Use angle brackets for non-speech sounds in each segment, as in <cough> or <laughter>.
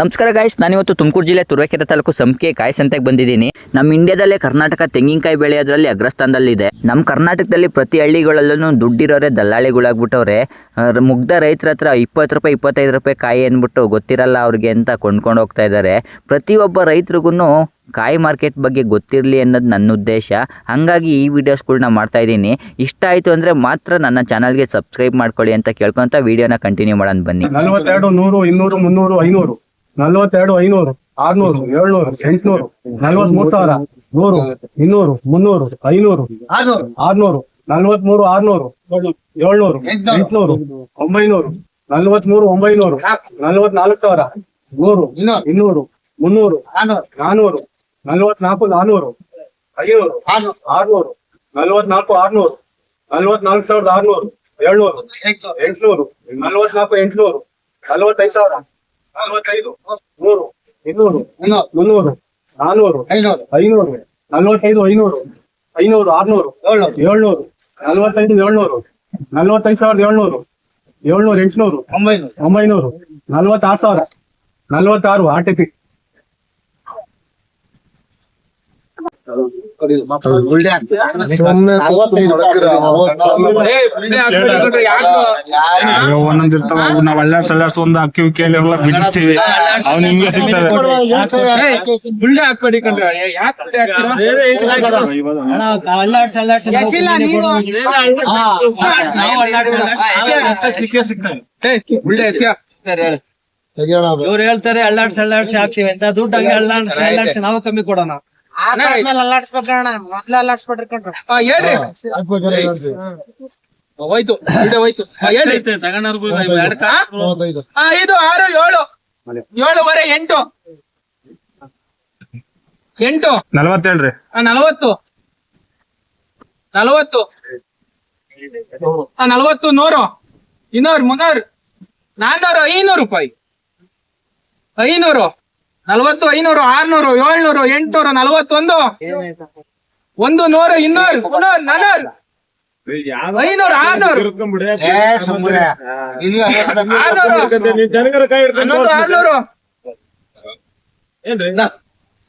ನಮಸ್ಕಾರ ಗಾಯ್ಸ್ ನಾನಿವತ್ತು ತುಮಕೂರು ಜಿಲ್ಲೆ ತುರುವೇಕೆರೆ ತಾಲೂಕು ಸಂಪಿಗೆ ಕಾಯಿ ಸಂತೆಗೆ ಬಂದಿದ್ದೀನಿ. ನಮ್ಮ ಇಂಡಿಯಾದಲ್ಲೇ ಕರ್ನಾಟಕ ತೆಂಗಿನಕಾಯಿ ಬೆಳೆಯೋದ್ರಲ್ಲಿ ಅಗ್ರಸ್ಥಾನದಲ್ಲಿದೆ. ನಮ್ಮ ಕರ್ನಾಟಕದಲ್ಲಿ ಪ್ರತಿ ಹಳ್ಳಿಗಳಲ್ಲೂ ದುಡ್ಡಿರೋರೆ ದಲ್ಲಾಳಿಗಳಾಗ್ಬಿಟ್ಟವ್ರೆ. ಮುಗ್ಧ ರೈತರ ಹತ್ರ ಇಪ್ಪತ್ತು ರೂಪಾಯಿ, ಇಪ್ಪತ್ತೈದು ರೂಪಾಯಿ ಕಾಯಿ ಅಂದ್ಬಿಟ್ಟು ಗೊತ್ತಿರಲ್ಲ ಅವ್ರಿಗೆ ಅಂತ ಕೊಂಡ್ಕೊಂಡು ಹೋಗ್ತಾ ಇದ್ದಾರೆ ಪ್ರತಿಯೊಬ್ಬ ರೈತರಿಗೂ ಕಾಯಿ ಮಾರ್ಕೆಟ್ ಬಗ್ಗೆ ಗೊತ್ತಿರಲಿ ಅನ್ನೋದು ನನ್ನ ಉದ್ದೇಶ. ಹಾಗಾಗಿ ಈ ವಿಡಿಯೋಸ್ಗಳ್ನ ಮಾಡ್ತಾ ಇದ್ದೀನಿ. ಇಷ್ಟ ಆಯಿತು ಅಂದರೆ ಮಾತ್ರ ನನ್ನ ಚಾನಲ್ಗೆ ಸಬ್ಸ್ಕ್ರೈಬ್ ಮಾಡ್ಕೊಳ್ಳಿ ಅಂತ ಕೇಳ್ಕೊಂತ ವಿಡಿಯೋನ ಕಂಟಿನ್ಯೂ ಮಾಡೋಣ ಬನ್ನಿ. ನಲವತ್ತೆರಡು, ನೂರು, ಇನ್ನೂರು, ಮುನ್ನೂರು, ಐನೂರು. ನಲವತ್ತೆರಡು ಐನೂರು ಆರ್ನೂರು ಏಳ್ನೂರು ಎಂಟ್ನೂರು ನಲವತ್ಮೂರು ಸಾವಿರ ನೂರು ಇನ್ನೂರು ಮುನ್ನೂರು ಐನೂರು ಆರ್ನೂರು. ನಲವತ್ಮೂರು ಆರ್ನೂರು ಏಳ್ನೂರು ಎಂಟ್ನೂರು. ಒಂಬೈನೂರು ನಲವತ್ಮೂರು ಒಂಬೈನೂರು ನಲವತ್ನಾಲ್ಕು ಸಾವಿರ ನೂರು ಇನ್ನೂರು. ಮುನ್ನೂರು ನಾನೂರು. ನಲವತ್ನಾಲ್ಕು ನಾನೂರು ಐನೂರು ಆರ್ನೂರು. ನಲವತ್ನಾಲ್ಕು ಆರ್ನೂರು ನಲವತ್ನಾಲ್ಕು ಸಾವಿರದ ಆರ್ನೂರು ಏಳ್ನೂರು ಎಂಟ್ನೂರು. ನಲವತ್ನಾಲ್ಕು ಎಂಟ್ನೂರು ನಲವತ್ತೈದು ಸಾವಿರ. ನಲವತ್ತೈದು ನೂರು ಇನ್ನೂರು ಮುನ್ನೂರು ನಾನೂರು ಐನೂರು ನಲವತ್ತೈದು ಐನೂರು ಐನೂರು ಆರ್ನೂರು ಏಳ್ನೂರು ನಲವತ್ತೈದು ಏಳ್ನೂರು ನಲವತ್ತೈದು ಸಾವಿರದ ಏಳ್ನೂರು ಏಳ್ನೂರು ಎಂಟ್ನೂರು ಒಂಬೈನೂರು ನಲವತ್ತಾರು ಸಾವಿರ ನಲವತ್ತಾರು ಆರ್ ಟಿ ಪಿ ಅಯ್ಯೋ, ಒಂದೊಂದ್ ಇರ್ತಾವ ಅವು ನಾವ್ ಅಲ್ಲಾಡ್ಸ್ ಅಲ್ಲಾಡ್ಸ್ ಒಂದ್ ಅಕ್ಕಿ ಕೇಳಿ ಬಿಡಿಸ್ತೀವಿ ಅವ್ನ ನಿಮ್ಗೆ ಸಿಗ್ತದೆ ಹಾಕ್ಬೇಡಿ ಕಣ್ರಿ ಹೇಳ್ತಾರೆ ಅಲ್ಲಾಡ್ಸಿ ಅಲ್ಲಾಡ್ಸಿ ಹಾಕ್ತಿವಿ ಅಂತ ದುಡ್ಡು ಹಂಗೆ ಅಲ್ಲಾಡ್ಸಿ ಅಲ್ಲಾಡ್ಸಿ ನಾವು ಕಮ್ಮಿ ಕೊಡೋಣ ಅಲ್ಲಾಡ್ಸ್ಬೇಕಣ್ಣ ಮೊದ್ಲ ಅಲ್ಲಾಡ್ಸ್ಬಿಟ್ರಿ ಕಣ್ರಿ. ಹಾ, ಹೇಳ್ರಿ ಹೋಯ್ತು ಬುಳ್ಳೆ ಹೋಯ್ತು. ಹಾ, ಹೇಳ್ರಿ. ಹಾ, ಐದು ಆರು ಏಳು. ಏಳುವರೆ ಎಂಟು. ಎಂಟು. ನಲ್ವತ್ತೇಳ್ರಿ ಆ, ನಲವತ್ತು. ನಲವತ್ತು. ಆ, ನಲವತ್ತು ನೂರು. ಇನ್ನೂರು ಮುನ್ನೂರು. ನಾನ್ನೂರು ಐನೂರು ರೂಪಾಯಿ. ಐನೂರು. ನಲವತ್ತು ಐನೂರು ಆರ್ನೂರು ಏಳ್ನೂರು ಎಂಟ್ನೂರು ನಲ್ವತ್ತೊಂದು. ಒಂದು ನೂರು ಇನ್ನೂರು ಮುನ್ನೂರು ನಾನ್ನೂರು ಐನೂರು ಆರ್ನೂರು. ಆರ್ನೂರು. ಹನ್ನೊಂದು ಆರ್ನೂರು. ನ-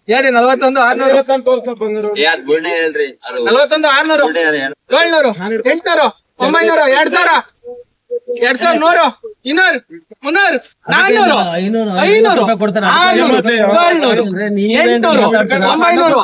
ಹೇಳಿ ನಲವತ್ತೊಂದು ಆರ್ನೂರು. ನಲವತ್ತೊಂದು ಆರ್ನೂರು. ಏಳ್ನೂರು. ಎಂಟ್ನೂರು. ಒಂಬೈನೂರು ಎರಡ್ ಸಾವಿರ. ಎರಡ್ ಸಾವಿರ ನೂರು ಇನ್ನೂರು ಮುನ್ನೂರು. ನಾನ್ನೂರು ಐನೂರು ಐನೂರು ರೂಪಾಯಿ ಕೊಡ್ತಾರೆ ಆರ್ನೂರು ಎಂಟ್ನೂರು ಒಂಬೈನೂರು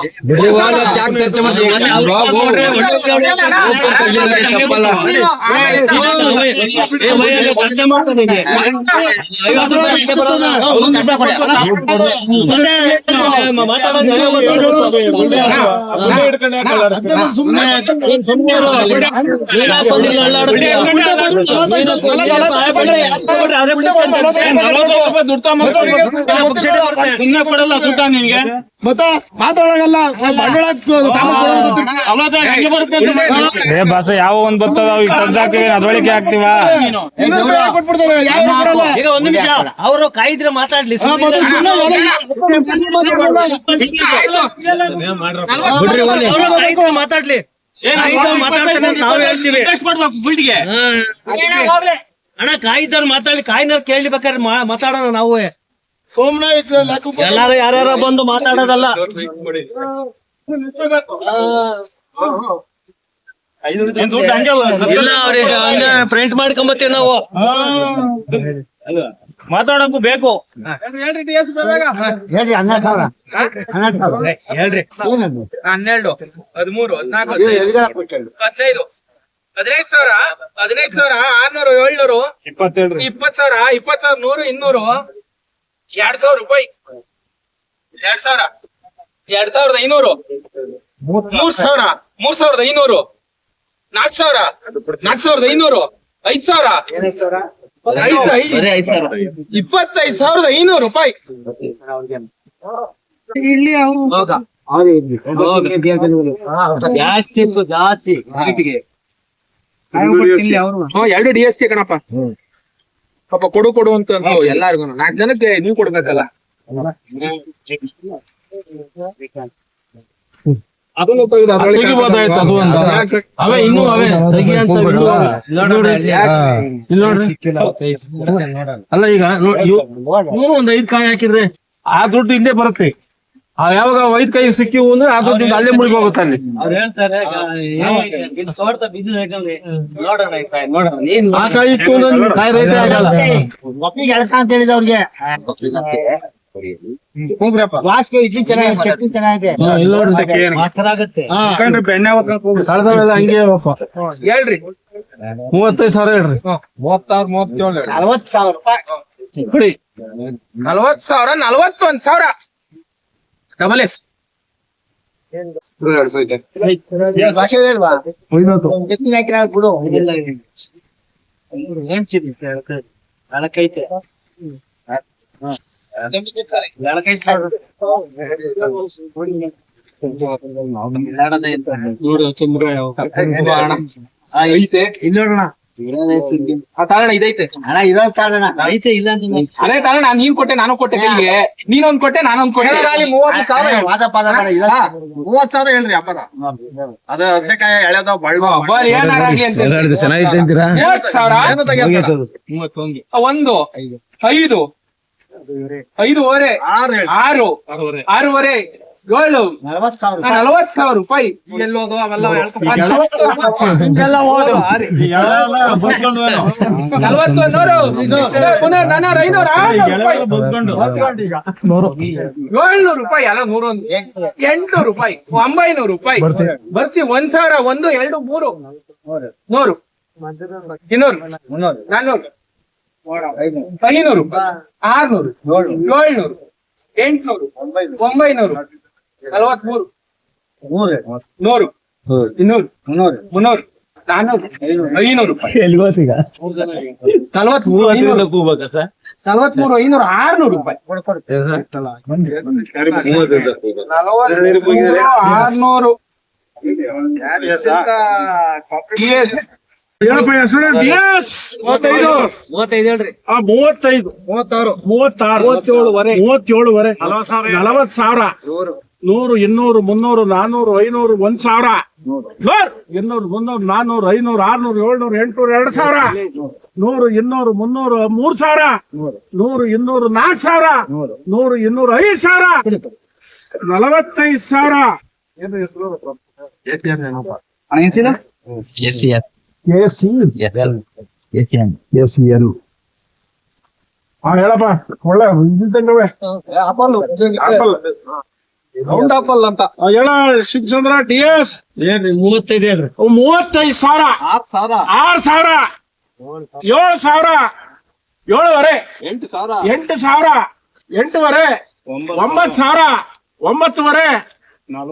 ಏ ಬಸ್ ಯಾವ ಒಂದ್ ಬರ್ತದ ಹಾಕ್ತಿವಿ ಅದ್ರೊಳಗೆ ಹಾಕ್ತಿವ? ಈಗ ಒಂದ್ ನಿಮಿಷ. ಅವರು ಕಾಯಿದ್ರೆ ಮಾತಾಡ್ಲಿ ಬಿಡ್ರಿ ಅವ್ರು ಕಾಯ್ದ್ರೆ ಮಾತಾಡ್ಲಿ. ಕಾಯ್ದವ್ರು ಮಾತಾಡ್ತಾನೆ ಅಂತ ನಾವು ಹೇಳ್ತೀವಿ. ಅಣ್ಣ ಕಾಯಿದ್ದಾರೆ ಮಾತಾಡಿ ಕಾಯಿನ ಕೇಳಿ ಬೇಕಾದ್ರೆ ಮಾ- ಮಾತಾಡೋಣ ನಾವು. ಸೋಮನ ಎಲ್ಲಾರು ಯಾರ್ಯಾರ ಬಂದು ಮಾತಾಡೋದಲ್ಲ. ಇಲ್ಲ ಅವ್ರಿಗೆ ಹಂಗ ಪ್ರಿಂಟ್ ಮಾಡ್ಕೊಂಬತ್ತೀವಿ ನಾವು. ಮಾತಾಡಕ್ಕೂ ಬೇಕು. ಹೇಳ್ರಿ ಹನ್ನೆರಡು ಹದಿಮೂರು ಹದಿನಾಲ್ಕು ಹದಿನೈದು ಹದಿನೈದು ಸಾವಿರ? ಹದಿನೈದು ಸಾವಿರ ಆರ್ನೂರು ಏಳ್ನೂರು? ಇಪ್ಪತ್ತೇಳು ಇಪ್ಪತ್ ಸಾವಿರ ಇಪ್ಪತ್ ಸಾವಿರ ನೂರು ಇನ್ನೂರು? ಎರಡ್ ಸಾವಿರ ರೂಪಾಯಿ. ಎರಡ್ ಸಾವಿರ? ಎರಡ್ ಸಾವಿರದ ಐನೂರು? ಮೂರ್ ಸಾವಿರ? ಮೂರ್ ಸಾವಿರದ ಐನೂರು? ನಾಲ್ಕ್ ಸಾವಿರ? ನಾಲ್ಕ್ ಸಾವಿರದ ಐನೂರು? ಐದ್ ಸಾವಿರ? ಇಪ್ಪತ್ತೈದ್ ಸಾವಿರದ ಐನೂರು ರೂಪಾಯಿ. ಇಲ್ಲಿ ಜಾಸ್ತಿ ಜಾಸ್ತಿ. ಎರಡು ಡಿ ಎಸ್ ಕೆ ಕಣಪ್ಪ. ಪಾಪ ಕೊಡು ಕೊಡು ಅಂತ ಎಲ್ಲಾರ್ಗು ನಾಲ್ಕ್ ಜನಕ್ಕೆ ನೀವ್ ಕೊಡ್ಬೇಕಲ್ಲ. ಅದನ್ನು ತೆಗೆದು ಅದ್ರೊಳಗೆ ತೆಗಿಬೋದಾಯ್ತು ಅದು ಒಂದು. ಅವೇ ಇನ್ನೂ ಅವೇ. ತೆಗಿ ಅಂತ ಇಲ್ಲಿ ನೋಡ್ರಿ. ಅಲ್ಲ ಈಗ ಒಂದ್ ಐದ್ ಕಾಯಿ ಹಾಕಿದ್ರೆ ಆ ದುಡ್ಡು ಇಲ್ಲೇ ಬರುತ್ತೆ. ಆ ಯಾವಾಗ ವೈದ್ ಕೈ ಸಿಕ್ಕಿವು ಅಂದ್ರೆ ಆ ದುಡ್ಡು ಅಲ್ಲೇ ಮುಳುಗಿ ಹೋಗುತ್ತೆ ಅಲ್ಲಿ. ಅವ್ರು ಹೇಳ್ತಾರೆ ತೋಟದ ನೋಡೋಣ ಆ ಕೈ ಇತ್ತು ಕಾಯಿ ರೈತ ಆಗಲ್ಲ. ಒಪ್ಪಿಗೆ ಎಳ್ಕ ಅಂತ ಹೇಳಿದ ಅವ್ರಿಗೆ. ವಾಸ್ಗೆ ಇಡ್ಲಿ ಚೆನ್ನಾಗಿದೆ ಚಟ್ನಿ ಚೆನ್ನಾಗಿದೆ. ಹಾ, ಇಲ್ಲಿ ನೋಡ್ರಿ. ಮಾಸ್ತರಾಗತ್ತೆ ಬೆಣ್ಣೆ ಹೊತ್ಕೊಂಡ್ ಹೋಗ್ಬಿಡು. ಕಳೆದವೆಲ್ಲ ಹಂಗೆ ಅವಪ್ಪ. ಹೇಳ್ರಿ. ಮೂವತ್ತೈದು ಸಾವಿರ ಹೇಳ್ರಿ. ಮೂವತ್ತಾರು ಮೂವತ್ತೇಳು ನಲವತ್ತು ಸಾವಿರ ರೂಪಾಯಿ. ಕೊಡಿ ನಲ್ವತ್ ಸಾವಿರ ನಲ್ವತ್ತೊಂದ್ ಸಾವಿರ. ಬೆಳಕೈತೆ ಬೆಳಕೈತೆ ಐತೆ. ಇಲ್ಲಿ ನೋಡೋಣ ಆ ತಾಳಣ ಇದೈತೆ. ಹಣ ಇರೋ ತಾಳಣ ಐತೆ ಇಲ್ಲ ಅದೇ ತಾಳಣ ನೀನ್ ಕೊಟ್ಟೆ ನಾನು ಕೊಟ್ಟೆ ಕೈಗೆ ನೀನೊಂದ್ ಕೊಟ್ಟೆ ನಾನೊಂದ್ ಕೊಟ್ಟೆ. ಮೂವತ್ತು ಸಾವಿರ ಮೂವತ್ ಸಾವಿರ ಹೇಳ್ರಿ ಅಪ್ಪದ ಅದು ಅದಕ್ಕೆ ಎಳೆದ ಬಳ್ಳ. ಬಾಲ್ ಏನಾರಾಗ್ಲಿ ಅಂತ ಚೆನ್ನಾಗಿದೆ ಅಂತೀರಾ? ಮೂವತ್ ಸಾವಿರ? ಏನು ತೆಗಿಯಲ್ಲ. ಒಂದು. ಐದು. ಐದೂವರೆ. ಆರು ಆರು. ಆರು ಆರೂವರೆ. ಏಳು. ನಲವತ್ ಸಾವಿರ ರೂಪಾಯಿ ನಲವತ್ ಸಾವಿರ ರೂಪಾಯಿ. ಎಲ್ಲೋದು ಅವೆಲ್ಲ ಆ ನಲವತ್ತು ನಲವತ್ತೊಂದೂರು ಪುನಃ ಐನೂರು ಏಳ್ನೂರು ರೂಪಾಯಿ. ಅಲ್ಲ ನೂರೊಂದು ಎಂಟ್ನೂರು. ರೂಪಾಯಿ. ಒಂಬೈನೂರು ರೂಪಾಯಿ. ಬರ್ತೀವಿ. ಒಂದ್ ಸಾವಿರ ಒಂದು ಎರಡು ಮೂರು. ನೂರು ಇನ್ನೂರು. ನಾನ್ನೂರು. ಐನೂರು. ಆರ್ನೂರು. ಏಳ್ನೂರು. ಎಂಟ್ನೂರು. ಒಂಬೈನೂರು. ನಲವತ್ಮೂರು. ನೂರು. ಇನ್ನೂರು. ಮುನ್ನೂರು. ನಾನ್ನೂರು ಐನೂರು. ರೂಪಾಯಿ. ನಲವತ್ಮೂರು ನಲವತ್ಮೂರು ಐನೂರು ಆರ್ನೂರು ರೂಪಾಯಿ. ಆರ್ನೂರು. ಆ ಮೂವತ್ತೈದು. ಮೂವತ್ತಾರು. ಮೂವತ್ತಾರು. ಮೂವತ್ತೇಳುವರೆ ಮೂವತ್ತೇಳುವರೆ ನಲವತ್ ಸಾವಿರ ನೂರು ಇನ್ನೂರು ಮುನ್ನೂರು ನಾನೂರು ಐನೂರು ಒಂದ್ ಸಾವಿರ. ನೂರ್ ಇನ್ನೂರು ಮುನ್ನೂರು ನಾನೂರು ಐನೂರು ಆರ್ನೂರು ಏಳ್ನೂರು ಎಂಟ್ನೂರು ಎರಡ್ ಸಾವಿರ. ನೂರು ಇನ್ನೂರು ಮುನ್ನೂರು ಮೂರ್ ಸಾವಿರ. ನೂರು ಇನ್ನೂರು ನಾಲ್ಕ್ ಸಾವಿರ. ನೂರು ಇನ್ನೂರು ಐದ್ ಸಾವಿರ. ನಲವತ್ತೈದು ಸಾವಿರ. ಏನು ಹೇಳಪ್ಪ. ಒಳ್ಳೆ ಇದ್ದಂಗವೆ ಆಪಲ್ ರೌಂಡ್ ಆಪಲ್ ಅಂತ. ಹೇಳ ಶಿಕ್ಷಂದ್ರ ಟಿ ಎಸ್ ಏನ್ರಿ ಮೂವತ್ತೈದು ಹೇಳ್ರಿ. ಮೂವತ್ತೈದು ಸಾವಿರ. ಆರ್ ಸಾವಿರ. ಆರ್ ಸಾವಿರ. ಏಳು ಸಾವಿರ. ಏಳುವರೆ. ಎಂಟು ಸಾವಿರ. ಎಂಟು ಸಾವಿರ. ಎಂಟುವರೆ. ಒಂಬತ್ತು ಸಾವಿರ. ಒಂಬತ್ತುವರೆ.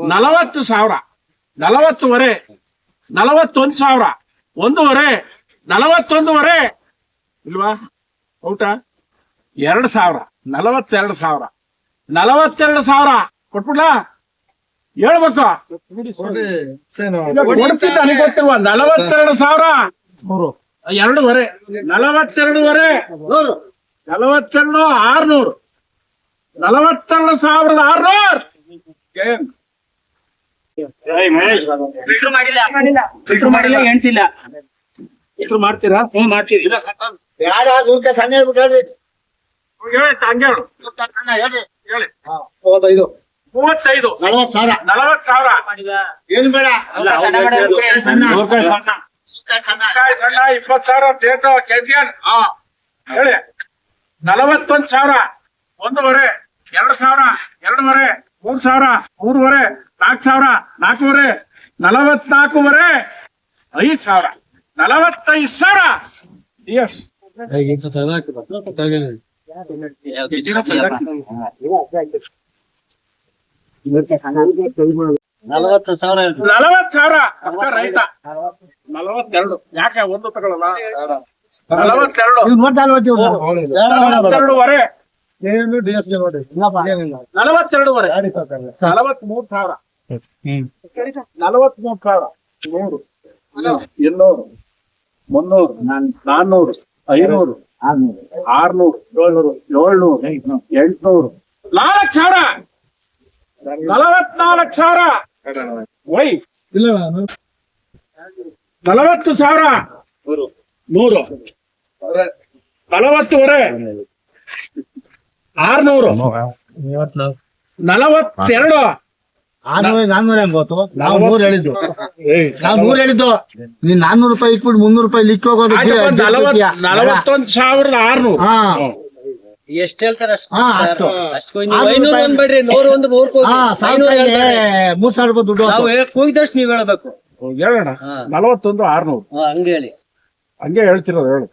ನಲವತ್ತು ಸಾವಿರ. ನಲವತ್ತುವರೆ. ನಲವತ್ತೊಂದು ಸಾವಿರ. ಒಂದೂವರೆ. ನಲವತ್ತೊಂದುವರೆ. ಇಲ್ವಾ? ಊಟ? ಎರಡು ಸಾವಿರ. ನಲವತ್ತೆರಡು ಸಾವಿರ. ನಲವತ್ತೆರಡು ಸಾವಿರ. ಕೊಟ್ಬಿಡ್ಲಾ? ಹೇಳ್ಬೇಕು ಕೊಡ್ತಿದ್ದ ನನಗೆ ಗೊತ್ತಿಲ್ವಾ ನಲವತ್ತೆರಡು ಸಾವಿರ? ಮೂರು. ಎರಡೂವರೆ. ನಲವತ್ತೆರಡುವರೆ. ನೂರು. ನಲವತ್ತೆರಡು ಆರ್ನೂರು. ನಲವತ್ತೆರಡು ಸಾವಿರದ ಆರ್ನೂರು? ಫಿಲ್ಟರ್ ಮಾಡಿಲ್ಲ. ಫಿಲ್ಟರ್ ಮಾಡಿಲ್ಲ. ಎಣ್ಸಿಲ್ಲ. ಇಷ್ಟು ಮಾಡ್ತೀರಾ? ಹ್ಮ್ ಮಾಡ್ತೀವಿ. ಬೇಡ ಸಣ್ಣ ಹೇಳ್ಬಿಟ್ಟು ಹೇಳ್ರಿ. ಹೇಳಿ ಹೇಳಿ. ಹೇಳಿ. ಮೂವತ್ತೈದು. ನಲವತ್ ನಲವತ್ತು ಸಾವಿರ. ನಲವತ್ತು ಸಾವಿರ. ಏನು ಬೇಡ. ಸಣ್ಣ ಇಪ್ಪತ್ ಸಾವಿರ ಡೇಟ್ ಕೆಜಿಯನ್ ಹೇಳಿ. ನಲವತ್ತೊಂದ್ ಸಾವಿರ. ಒಂದೂವರೆ ಎರಡ್ ಸಾವಿರ ಎರಡೂವರೆ ಮೂರ್ ಸಾವಿರ ಮೂರುವರೆ ನಾಲ್ಕ್ ಸಾವಿರ ನಾಲ್ಕೂವರೆ ನಲವತ್ನಾಲ್ಕೂವರೆ ಐದ್ ಸಾವಿರ. ನಲವತ್ತೈದ್ ಸಾವಿರ. ಎಸ್ ನಲವತ್ತು ಸಾವಿರ. ನಲವತ್ತು ಸಾವಿರ? ರೈತ. ನಲವತ್ತೆರಡು. ಯಾಕೆ ಒಂದು ತಗೊಳ್ಳಲ್ಲ ನಲವತ್ತೆರಡು. ನಲವತ್ತೆರಡುವರೆ. ನಲವತ್ತೆರಡುವರೆ. ನಲವತ್ಮೂರು ಸಾವಿರ. ನಲವತ್ಮೂರು ಸಾವಿರ. ನೂರು. ಇನ್ನೂರು. ಮುನ್ನೂರು. ನಾನ್ನೂರು. ಐನೂರು. ಆರ್ನೂರು. ಏಳ್ನೂರು. ಏಳ್ನೂರು. ಎಂಟ್ನೂರು. ನಾಲ್ಕು ಸಾವಿರ. ನಲವತ್ನಾಲ್ಕು ಸಾವಿರ. ವೈ. ನಲವತ್ತು ಸಾವಿರ. ನೂರು. ನಲವತ್ತುವರೆ ಆರ್ನೂರು. ನಲವತ್ತೆರಡು. ಆರ್ನೂರ ನಾನ್ನೂರ ಹೆಂಗ್ ಗೊತ್ತು? ನಾವು ನೂರ್ ಹೇಳಿದ್ದು. ನಾವ್ ನೂರ್ ಹೇಳಿದ್ದು. ನೀನ್ ನಾನ್ನೂರು ರೂಪಾಯಿ ಇಟ್ಬಿಟ್ಟು ಮುನ್ನೂರು ರೂಪಾಯಿ ಲಿಕ್ ಹೋಗೋದು ನಲವತ್ತೊಂದು ಸಾವಿರದ ಆರ್ನೂರು. ಹಾ. ಎಷ್ಟ್ ಹೇಳ್ತಾರ ಅಷ್ಟು? ಐನೂರು ನೂರು ಒಂದು ನೂರ್ ಮೂರ್ ಸಾವಿರ ರೂಪಾಯಿ ದುಡ್ಡು ನಾವು ಕೂಗಿದಷ್ಟು ನೀವ್ ಹೇಳ್ಬೇಕು. ಹೇಳೋಣ. ನಲವತ್ತೊಂದು ಆರ್ನೂರು. ಹಾ, ಹಂಗೆ ಹೇಳಿ. ಹಂಗೆ ಹೇಳ್ತಿರೋದು ಹೇಳು.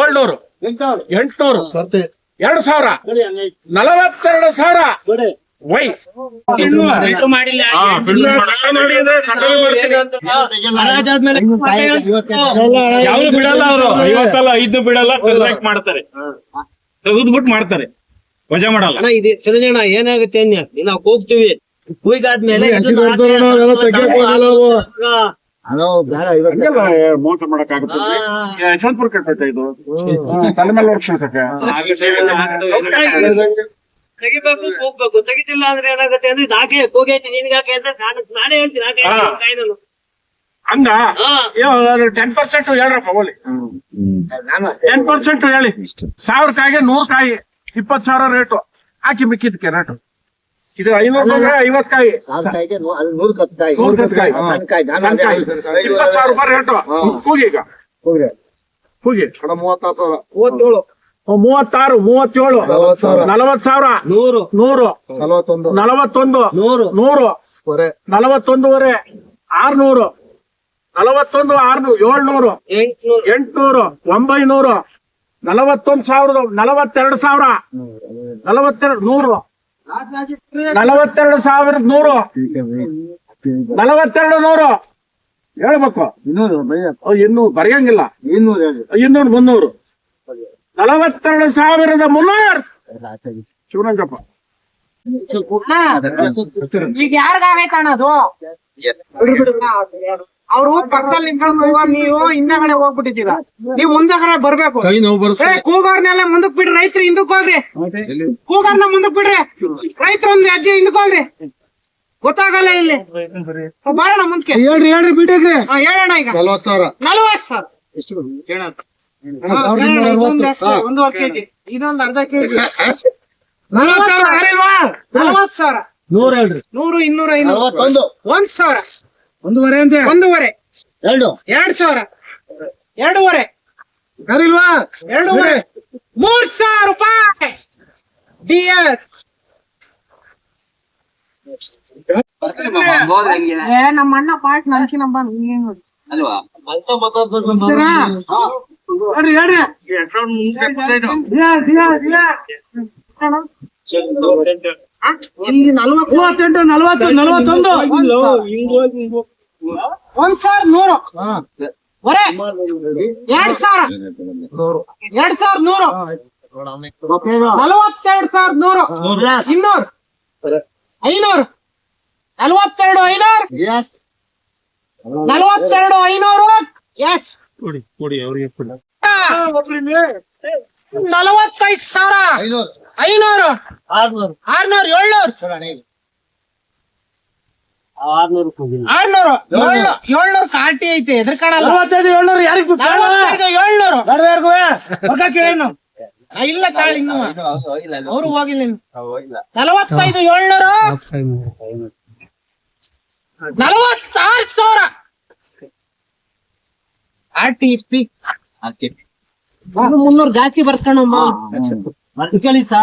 ಏಳ್ನೂರು. ಎಂಟ್ನೂರು. ಎರಡ್ ಸಾವಿರ. ನಲವತ್ತೆರಡು ಸಾವಿರ. ವೈ ಯಾವ್ದು ಬಿಡಲ್ಲ ಅವರು. ಐವತ್ತಲ್ಲ ಐದು ಬಿಡಲ್ಲ ಮಾಡ್ತಾರೆ. ತೆಗೆದ್ಬಿಟ್ಟು ಮಾಡ್ತಾರೆ. ವಜಾ ಮಾಡಲ್ಲ. ಅಣ್ಣ ಇದು ಸಿರಜಣ್ಣ ಏನಾಗುತ್ತೆ ಅನ್ಯ ನಾವು ಕೂಗ್ತೀವಿ. ಕೂಗಾದ್ಮೇಲೆ ಮಾಡಕ್ಕಾಗುತ್ತೆ. ಯಶವಂತಪುರ ಕಟ್ಟೈತೆ ಇದು? ತಲೆ ಮೇಲೆ ತೆಗಿಬೇಕು ಹೋಗ್ಬೇಕು ತೆಗಿತಿಲ್ಲ ಅಂದ್ರೆ ಏನಾಗುತ್ತೆ ಅಂದ್ರೆ ಇದಾಕೆ ಕೂಗೈತಿ. ನಿನ್ಗಾಕೆ ಅಂತ ನಾನು ನಾನೇ ಹೇಳ್ತೀನಿ ಆಕೆ ಹಾ. ಕಾಯ್ದನು ಹಂಗ ಟೆನ್ ಪರ್ಸೆಂಟ್ ಹೇಳ್ರಪ್ಪ ಟೆನ್ ಪರ್ಸೆಂಟ್ ಹೇಳಿ. ಸಾವಿರ ಕಾಯಿಗೆ ನೂರ್ ಕಾಯಿ ಇಪ್ಪತ್ ಸಾವಿರ ರೇಟು. ಹಾಕಿ ಮಿಕ್ಕಿದ್ಕೆ ರೇಟು ಇದು ಐನೂರು ರೂಪಾಯಿ ಐವತ್ ಕಾಯಿ ನೂರು ಕತ್ತು ಕಾಯಿ ನೂರ್. ಇಪ್ಪತ್ ಸಾವಿರ ರೂಪಾಯಿ ರೇಟು. ಹೋಗಿ ಈಗ. ಹೋಗಿ ಕೂಗಿ. ಮೂವತ್ತಾರು ಸಾವಿರ. ಮೂವತ್ತೇಳು. ಮೂವತ್ತಾರು ಮೂವತ್ತೇಳು ನಲವತ್ತು ಸಾವಿರ. ನಲವತ್ ಸಾವಿರ ನೂರು. ನೂರು ನಲವತ್ತೊಂದು. ನಲವತ್ತೊಂದು ನೂರು. ನೂರು ವರೆ. ನಲವತ್ತೊಂದುವರೆ ಆರ್ನೂರು ನಲವತ್ತೊಂದು ಆರ್ನೂರು ಏಳ್ನೂರು ಎಂಟ್ನೂರು. ಒಂಬೈನೂರು ನಲವತ್ತೊಂದು ಸಾವಿರದ ನಲವತ್ತೆರಡು ಸಾವಿರ ನಲವತ್ತೆರಡು ನೂರು ನಲವತ್ತೆರಡು ಸಾವಿರದ ನೂರು ನಲವತ್ತೆರಡು ನೂರು. ಹೇಳ್ಬೇಕು. ಇನ್ನೂರು ಇನ್ನೂರು ಇನ್ನೂ ಬರೆಯಂಗಿಲ್ಲ. ಇನ್ನೂರು ಮುನ್ನೂರು. ನಲವತ್ತೆರಡು ಸಾವಿರದ ಮುನ್ನೂರ್. ಶಿವರಂಗಪ್ಪ ಈಗ ಯಾರಿಗಾಗೈತಣ್ಣ ಅದು? ಅವ್ರು ಪಕ್ಕದಲ್ಲಿ ನಿಂತ್ಕೊಂಡು ನೀವು ಹಿಂದಗಡೆ ಹೋಗ್ಬಿಟ್ಟಿದ್ದೀರ. ನೀವು ಮುಂದಗಡೆ ಬರ್ಬೇಕು. ಕೂಗೋರ್ನೆಲ್ಲ ಮುಂದಕ್ ಬಿಡ್ರಿ ರೈತರು ಹಿಂದಕ್ ಹೋಗ್ರಿ. ಕೂಗೋರ್ನ ಮುಂದಕ್ ಬಿಡ್ರಿ. ರೈತರು ಒಂದ್ ಹೆಜ್ಜೆ ಹಿಂದಕ್ ಹೋಗ್ರಿ. ಗೊತ್ತಾಗಲ್ಲ ಇಲ್ಲಿ. ಬಾರಣ ಮುಂದಕ್ಕೆ. ಹೇಳ್ರಿ ಹೇಳ್ರಿ ಬಿಡ್ರಿ. ಹಾ, ಹೇಳೋಣ ಈಗ. ನಲ್ವತ್ ಸಾವಿರ. ನಲ್ವತ್ ಸಾವಿರ. ಇದೊಂದ್ ಅಷ್ಟೇ, ಒಂದೂವರೆ ಕೆಜಿ ಇದೊಂದ್ ಅರ್ಧ ಕೆಜಿ. <laughs> ನಲವತ್ತು ಸಾವಿರ. ನೂರ ಹೇಳ್ರಿ. ನೂರು ಇನ್ನೂರ ಐನೂರು. ಒಂದ್ ಸಾವಿರ. ಒಂದೂವರೆ ಅಂತೆ? ಒಂದೂವರೆ. ಎರಡು. ಎರಡ್ ಸಾವಿರ. ಎರಡೂವರೆ. ಕರಿಲ್ವಾ ಎರಡೂವರೆ. ಮೂರ್ ಸಾವಿರ ರೂಪಾಯಿ. ಡಿ ಎಸ್ ನಮ್ಮ ಅಣ್ಣ ಪಾಟ್ ನನ್ಕಿನ ಮೂವತ್ತೆಂಟು ನಲವತ್ತು ನಲವತ್ತೊಂದು. ಒಂದ್ ಸಾವಿರ ನೂರು. ಎರಡ್ ಸಾವಿರ. ಎರಡ್ ಸಾವಿರದ ನೂರು. ನಲವತ್ತೆರಡು ಸಾವಿರದ ನೂರು. ಇನ್ನೂರು. ಐನೂರು. ನಲವತ್ತೆರಡು ಐನೂರು. ನಲವತ್ತೆರಡು ಐನೂರು. ಎಸ್ ಕೊಡಿ ಕೊಡಿ ಅವ್ರಿಗೆ ಕೊಡಿ. ನಲವತ್ತೈದು ಸಾವಿರ. ಐನೂರು. ಐನೂರು. ಆರ್ನೂರು. ಆರ್ನೂರು ಏಳ್ನೂರು. ಆರ್ನೂರು ಏಳ್ನೂರು. ಕಾಟಿ ಐತೆ ಎದ್ರ ಕಾಣಲ್ಲ ನಲವತ್ತೈದು ಏಳ್ನೂರು ಯಾರಿಗ್ ಏಳ್ನೂರು. ಇಲ್ಲ ತಾಳಿ ಇನ್ನು. ಅವ್ರು ಹೋಗಿಲ್ಲ. ನಲವತ್ತೈದು ಏಳ್ನೂರು. ನಲವತ್ತಾರು ಸಾವಿರ. ಆರ್ ಟಿ ಪಿ ಮುನ್ನೂರು ಜಾಸ್ತಿ ಬರ್ಸ್ಕೊಂಡಮ್ಮ ಅದಕ್ಕೆ ಸಾ